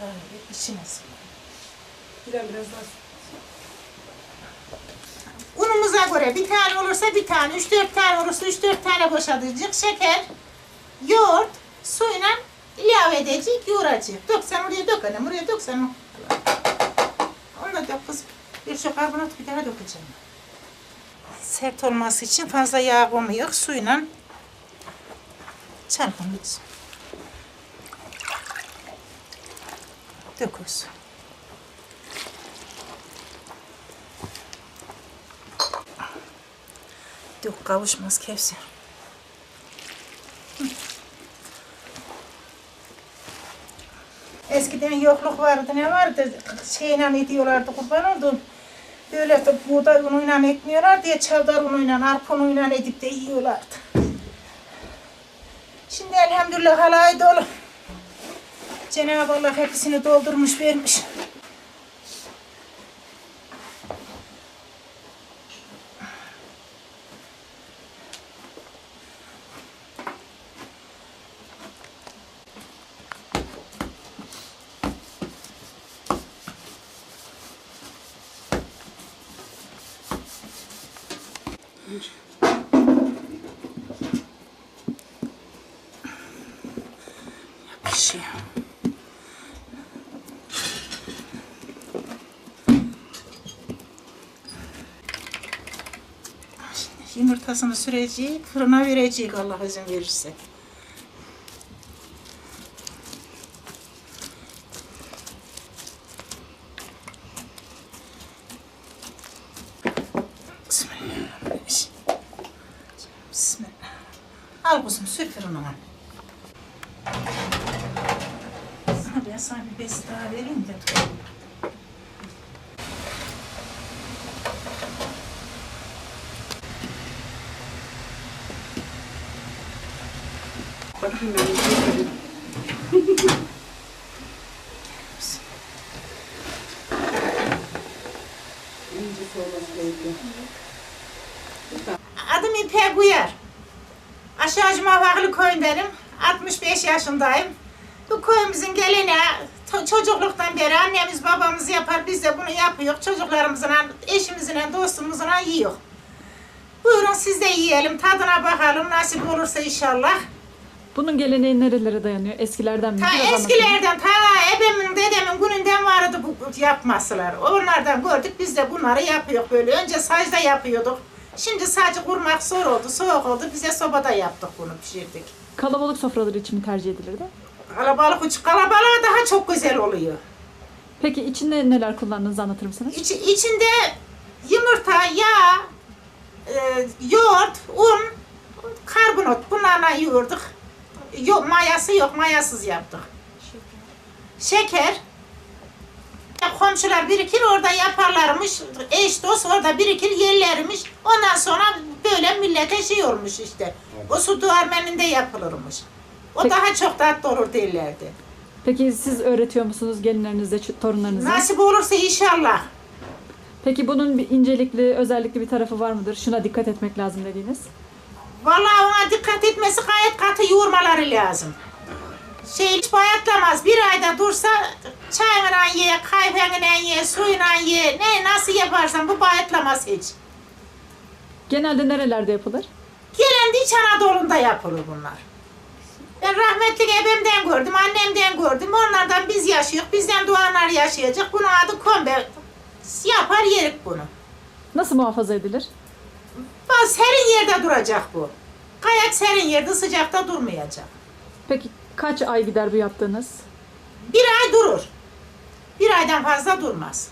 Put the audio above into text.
daha iyi. Pişmesin. Biraz biraz daha Unumuza göre bir tane olursa bir tane, üç dört tane olursa üç dört tane boşaltacak. Şeker, yoğurt, suyla ilave edecek, yoğuracak. Dök sen oraya dök annem, oraya dök sen. Onu da dök kız. Bir şu karbonat bir tane dökeceğim. Sert olması için fazla yağ koymuyor. Suyla çarpımız. Döküyoruz. Yok kavuşmaz Kevser. Eskiden yokluk vardı ne vardı şeyle ediyorlardı kurban oldum. Böyle de buğday unuyla etmiyorlar diye çavdar unuyla arpa unuyla edip de yiyorlardı. Şimdi elhamdülillah halay dolu. Cenab-ı Allah hepsini doldurmuş vermiş. Pişiyor. Yumurtasını sürecek, fırına verecek Allah izin verirse. Bismillahirrahmanirrahim. Bismillah. Al kuzum sür fırına. Sana ben sana bir bes daha vereyim de bakayım ben. bir şey. Adım İpek Uyar. Aşağı Cumavaklı köyündenim. 65 yaşındayım. Bu köyümüzün geleneği çocukluktan beri annemiz babamız yapar biz de bunu yapıyor. Çocuklarımızla, eşimizle, dostumuzla yiyor. Buyurun siz de yiyelim, tadına bakalım nasip olursa inşallah. Bunun geleneği nerelere dayanıyor? Eskilerden mi? Ta Biraz eskilerden, ta ebemin, dedemin gününden vardı bu yapmasılar. Onlardan gördük biz de bunları yapıyor böyle. Önce sacda yapıyorduk. Şimdi sadece kurmak zor oldu, soğuk oldu. Bize sobada yaptık bunu, pişirdik. Kalabalık sofraları için mi tercih edilirdi? Kalabalık uç, kalabalığa daha çok güzel oluyor. Peki içinde neler kullandığınızı anlatır mısınız? İç, içinde yumurta, yağ, e, yoğurt, un, karbonat bunlarla yoğurduk. Yok, mayası yok, mayasız yaptık. Şeker. Komşular birikir orada yaparlarmış. Eş dost orada birikir yerlermiş. Ondan sonra böyle millete şey olmuş işte. O su duvarmeninde yapılırmış. O Peki. daha çok tatlı olur derlerdi. Peki siz öğretiyor musunuz gelinlerinize, torunlarınıza? Nasip olursa inşallah. Peki bunun bir incelikli, özellikli bir tarafı var mıdır? Şuna dikkat etmek lazım dediğiniz. Vallahi ona dikkat etmesi gayet katı yoğurmaları lazım. Şey hiç bayatlamaz. Bir ayda dursa çayınla ye, kahvenle ye, suyla ye. Ne nasıl yaparsan bu bayatlamaz hiç. Genelde nerelerde yapılır? Gelen İç Anadolu'nda yapılır bunlar. Ben rahmetli ebemden gördüm, annemden gördüm. Onlardan biz yaşıyor, bizden doğanlar yaşayacak. Bunun adı kombe. Yapar yerik bunu. Nasıl muhafaza edilir? Bak serin yerde duracak bu. Gayet serin yerde sıcakta durmayacak. Peki kaç ay gider bu yaptığınız? Bir ay durur. Bir aydan fazla durmaz.